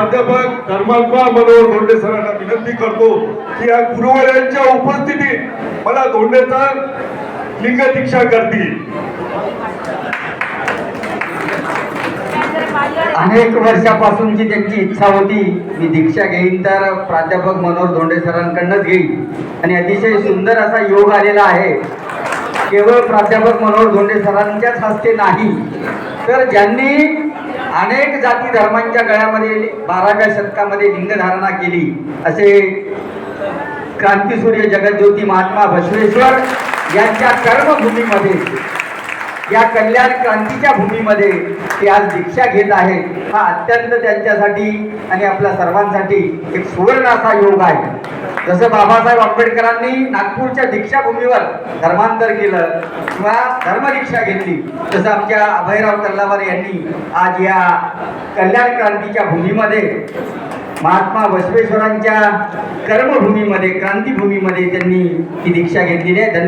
प्राध्यापक धर्मात्मा मनोहर धोंडे सरांना विनंती करतो की या गुरुवर्यांच्या उपस्थितीत मला धोंडे लिंग दीक्षा करतील. अनेक वर्षापासूनची त्यांची इच्छा होती मी दीक्षा घेईन तर प्राध्यापक मनोहर धोंडे सरांकडनंच घेईन. आणि अतिशय सुंदर असा योग आलेला आहे. केवळ प्राध्यापक मनोहर धोंडे सरांच्याच हस्ते नाही तर ज्यांनी अनेक जाती धर्मांच्या गळ्यामध्ये बाराव्या शतकामध्ये लिंगधारणा केली. असे क्रांतीसूर्य जगज्योती महात्मा बसवेश्वर यांच्या कर्मभूमीमध्ये या कल्याण क्रांतीच्या भूमीमध्ये ते आज दीक्षा घेत आहेत. हा अत्यंत त्यांच्यासाठी आणि आपल्या सर्वांसाठी एक सुवर्ण असा योग आहे. जसं बाबासाहेब आंबेडकरांनी नागपूरच्या दीक्षाभूमीवर धर्मांतर केलं किंवा धर्मदीक्षा घेतली तसं आमच्या अभयराव तल्लावर यांनी आज या कल्याण क्रांतीच्या भूमीमध्ये महात्मा बसवेश्वरांच्या कर्मभूमीमध्ये क्रांतीभूमीमध्ये त्यांनी ही दीक्षा घेतलेली आहे.